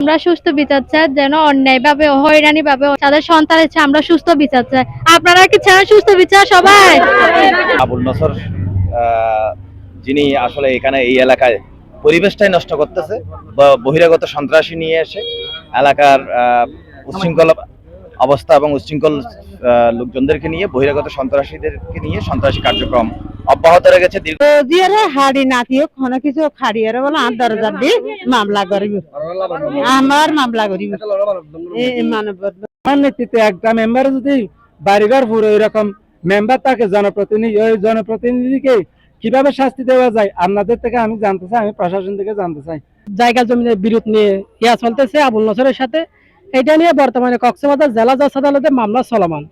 আমরা সুস্থ বিচার চাই যেন অন্যায় ভাবে হয়রানি ভাবে তাদের সন্তান হচ্ছে আমরা সুস্থ বিচার চাই। আপনারা কি চান সুস্থ বিচার সবাই? আবুল নসর যিনি আসলে এখানে এই এলাকায় পরিবেশটাই নষ্ট করতেছে বহিরাগত সন্ত্রাসী নিয়ে এসে এলাকার আহ, উচ্ছৃঙ্খল অবস্থা এবং উচ্ছৃঙ্খল লোকজনদেরকে নিয়ে বহিরাগত সন্ত্রাসীদেরকে নিয়ে সন্ত্রাসী কার্যক্রম অব্যাহত রেখেছে জিয়ারে হাড়ি নাতিও কোনো কিছু খাড়িয়ারে বলে আর দরজা দি মামলা করিব। আমার মামলা করিব। আমার নেতৃত্বে একটা মেম্বার যদি বাড়িঘর পুরো এরকম মেম্বার তাকে জনপ্রতিনিধি ওই জনপ্রতিনিধিকে কীভাবে শাস্তি দেওয়া যায়? আপনাদের থেকে আমি জানতে চাই আমি প্রশাসন থেকে জানতে চাই। জায়গা জমিনের বিরোধ নিয়ে ইয়া চলতেছে আবুল নসরের সাথে। এটা নিয়ে বর্তমানে কক্সবাজার জেলা জজ আদালতে মামলা চলমান।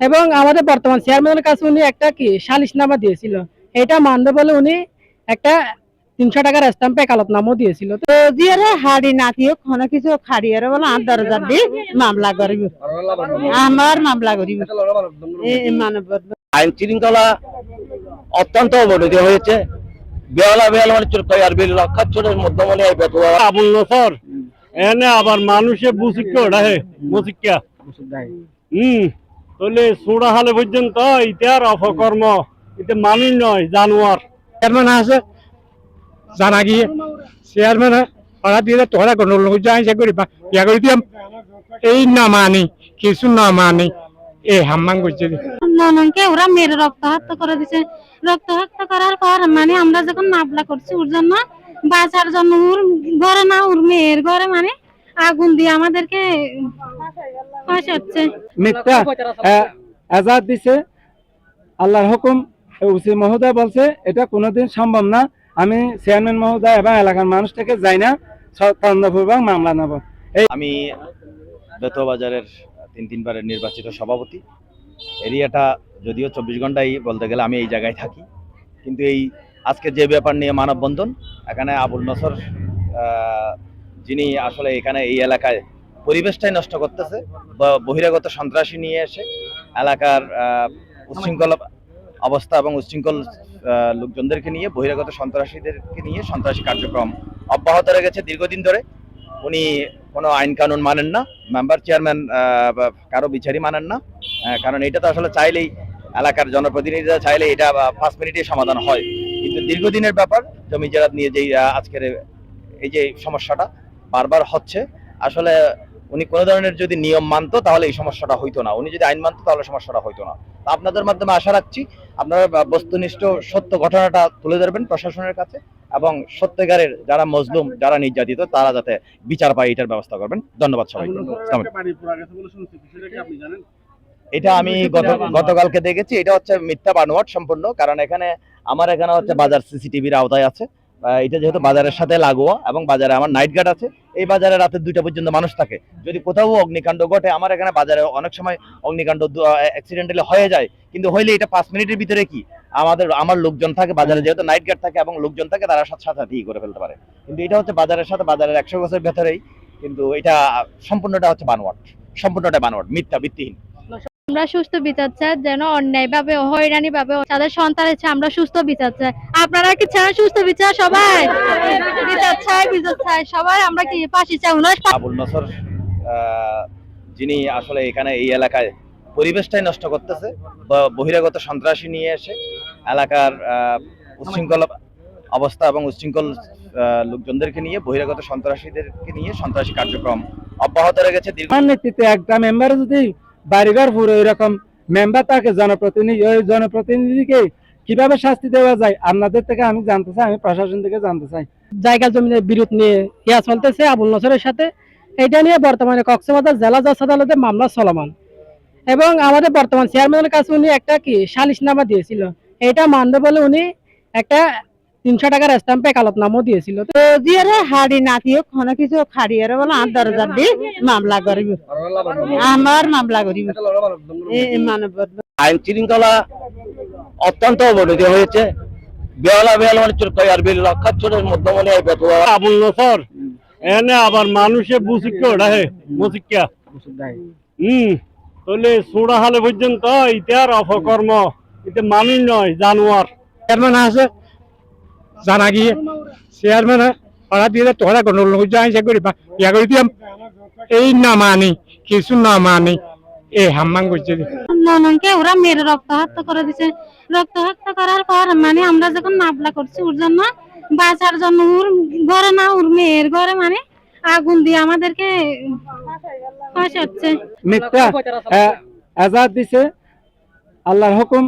এবং আমাদের বর্তমান চেয়ারম্যানের কাছে উনি একটা কি সালিশনামা দিয়েছিল। এটা মানবে বলে উনি একটা তিনশো টাকার স্ট্যাম্পে কালতনামাও দিয়েছিল। তো জিয়ারে হাড়ি নাতিও কোনো কিছু খাড়িয়ারে বলে আর দরজা দি মামলা করিব। আমার মামলা করিব। আইন শৃঙ্খলা অত্যন্ত অবনতি হয়েছে। বেহালা বেহালা মানে চোর আর বিল লক্ষাচ্ছরের মধ্যমনে এই বেতোয়া আবুল নসর এনে আবার মানুষে বুঝিকে ওড়াহে বুঝিকা হুম তাহলে সোড়া হালে পর্যন্ত ইতার অপকর্ম এটা মানুষ নয় জানোয়ার। চেয়ারম্যান আছে জানা গিয়ে। চেয়ারম্যান পাড়া দিয়ে তোরা কোনো লোক যাই সে করি ইয়া করে দিয়াম। এই না মানি কিছু না মানি এই হাম্মাং করছে। ননকে ওরা মেরে রক্ত হত্যা করে দিছে। রক্ত হত্যা করার পর মানে আমরা যখন মামলা করছি ওর জন্য বাঁচার জন্য ওর ঘরে না ওর মেয়ের ঘরে মানে আগুন দিয়ে আমাদেরকে ফাঁসাচ্ছে। মিথ্যা আজাদ দিছে আল্লাহর হুকুম উসি মহোদয় বলছে এটা কোনোদিন সম্ভব না। আমি চেয়ারম্যান মহোদয় এবং এলাকার মানুষ থেকে যাই না তদন্তপূর্বক মামলা নেব। আমি বেতুয়া বাজারের তিন তিনবারের নির্বাচিত সভাপতি। এরিয়াটা যদিও চব্বিশ ঘন্টাই বলতে গেলে আমি এই জায়গায় থাকি। কিন্তু এই আজকে যে ব্যাপার নিয়ে মানববন্ধন, এখানে আবুল নসর যিনি আসলে এখানে এই এলাকায় পরিবেশটাই নষ্ট করতেছে বহিরাগত সন্ত্রাসী নিয়ে এসে এলাকার উচ্ছৃঙ্খল অবস্থা এবং উচ্ছৃঙ্খল লোকজনদেরকে নিয়ে, বহিরাগত সন্ত্রাসীদেরকে নিয়ে সন্ত্রাসী কার্যক্রম অব্যাহত রেখেছে দীর্ঘদিন ধরে। উনি কোনো আইন কানুন মানেন না, মেম্বার চেয়ারম্যান কারও বিচারই মানেন না কারণ এটা তো আসলে চাইলেই এলাকার জনপ্রতিনিধিরা চাইলে এটা পাঁচ মিনিটে সমাধান হয়। কিন্তু দীর্ঘদিনের ব্যাপার। জমি জেরাত নিয়ে যেই আজকের এই যে সমস্যাটা বারবার হচ্ছে। আসলে উনি কোনো ধরনের যদি নিয়ম মানতো তাহলে এই সমস্যাটা হইতো না। উনি যদি আইন মানতো তাহলে সমস্যাটা হইতো না। আপনাদের মাধ্যমে আশা রাখছি আপনারা বস্তুনিষ্ঠ সত্য ঘটনাটা তুলে ধরবেন প্রশাসনের কাছে এবং সত্যিকারের যারা মজলুম যারা নির্যাতিত তারা যাতে বিচার পায় এটার ব্যবস্থা করবেন। ধন্যবাদ আলাইকুম। এটা আমি গতকালকে দেখেছি। এটা হচ্ছে মিথ্যা বানোয়াট সম্পূর্ণ। কারণ এখানে আমার এখানে হচ্ছে বাজার সিসিটিভির আওতায় আছে। এটা যেহেতু বাজারের সাথে লাগোয়া এবং বাজারে আমার নাইট গার্ড আছে, এই বাজারে রাতে দুইটা পর্যন্ত মানুষ থাকে। যদি কোথাও অগ্নিকাণ্ড ঘটে, আমার এখানে বাজারে অনেক সময় অগ্নিকাণ্ড অ্যাক্সিডেন্টালি হয়ে যায়। কিন্তু হইলে এটা পাঁচ মিনিটের ভিতরে কি? আমাদের, আমার লোকজন থাকে, বাজারে যেহেতু নাইট গার্ড থাকে এবং লোকজন থাকে, তারা সাথে সাথে ই করে ফেলতে পারে। কিন্তু এটা হচ্ছে বাজারের সাথে, বাজারের একশো বছর ভেতরেই। কিন্তু এটা সম্পূর্ণটা হচ্ছে বানোয়াট। সম্পূর্ণটা বানোয়াট, মিথ্যা, ভিত্তিহীন। আমরা সুস্থ বিচার চাই যেন অন্যায় ভাবে হয়রানি ভাবে তাদের সন্তান হচ্ছে আমরা সুস্থ বিচার চাই। আপনারা কি চান সুস্থ বিচার? সবাই? বিচার চাই বিচার চাই। সবাই আমরা কি পাশে চাই? উনার আবুল নসর যিনি আসলে এখানে এই এলাকায় পরিবেশটাই নষ্ট করতেছে বহিরাগত সন্ত্রাসী নিয়ে এসে এলাকার আহ, উচ্ছৃঙ্খল অবস্থা এবং উচ্ছৃঙ্খল লোকজনদেরকে নিয়ে বহিরাগত সন্ত্রাসীদেরকে নিয়ে সন্ত্রাসী কার্যক্রম অব্যাহত রেখেছে দীর্ঘ নেতৃত্বে একটা মেম্বার যদি বাড়িঘর পুরো এরকম মেম্বার তাকে জনপ্রতিনিধি, ওই জনপ্রতিনিধিকে কীভাবে শাস্তি দেওয়া যায়, আপনাদের থেকে আমি জানতে চাই, আমি প্রশাসন থেকে জানতে চাই। জায়গা জমিনের বিরোধ নিয়ে ইয়া চলতেছে আবুল নসরের সাথে। এটা নিয়ে বর্তমানে কক্সবাজার জেলা জজ আদালতে মামলা চলমান। এবং আমাদের বর্তমান চেয়ারম্যানের কাছে উনি একটা কি সালিশনামা দিয়েছিল। এটা মানবে বলে উনি একটা তিনশো টাকার স্ট্যাম্পে কালতনামাও দিয়েছিল। তো জিয়ারে হাড়ি নাতিও কোনো কিছু খাড়িয়ারে বলে আর দরজা দি মামলা করিব। আমার মামলা করিব। আইন শৃঙ্খলা অত্যন্ত অবনতি হয়েছে। বেহালা বেহালা মানে চোর আর বিল লক্ষাচ্ছরের মধ্যমনে এই বেতোয়া আবুল নসর এনে আবার মানুষে বুঝিকে ওড়াহে বুঝিকা হুম তাহলে সোড়া হালে পর্যন্ত ইতার অপকর্ম এটা মানুষ নয় জানোয়ার চেয়ারম্যান আছে জানা গিয়ে চেয়ারম্যান ওরা দিয়ে তোরা কোনো লোক যাই সে করি ইয়া করি দিয়াম। এই না মানি কিছু না মানি এই হাম্মাং করছে ওরা মেরে রক্ত হত্যা করে দিছে। রক্ত হত্যা করার পর মানে আমরা যখন মামলা করছি ওর জন্য বাঁচার জন্য ওর ঘরে না ওর মেয়ের ঘরে মানে আগুন দিয়ে আমাদেরকে ফাঁসাচ্ছে মিথ্যা আজাদ দিছে আল্লাহর হুকুম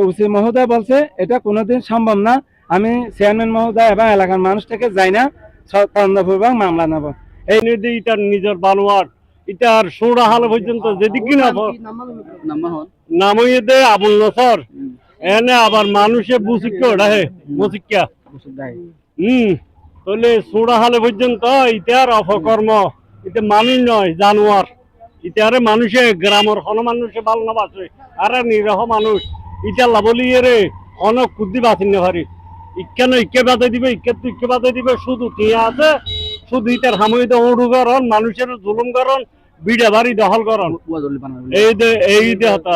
উসি মহোদয় বলছে এটা কোনোদিন সম্ভব না। আমি চেয়ারম্যান মহোদয় এবং এলাকার মানুষ থেকে যাই না তদন্তপূর্বক মামলা নেব। এই নিয়ে ইটার নিজের বানোয়ার ইটার সোড়া হাল পর্যন্ত যেদিকে না নামিয়ে দে আবুল নসর। এনে আবার মানুষে বুসিকে ওড়াহে মুসিকা হম, তাহলে সোড়া হালে পর্যন্ত অপকর্ম ইতে মানুষ নয়, জানোয়ার। ইতারে মানুষে, গ্রামের হন মানুষে ভালো না বাঁচে আরে নিরহ মানুষ, ইটা লাবলি রে, অনেক কুদ্দি বাঁচিন পারি ইকেন ইকে বাদে দিবে ইকে তো ইকে বাদে দিবে শুধু টিয়া আছে। শুধু ইটার হামুই তো উড়ু করন মানুষের জুলুম করন বিড়ে বাড়ি দখল করন এই দে এই দে হতা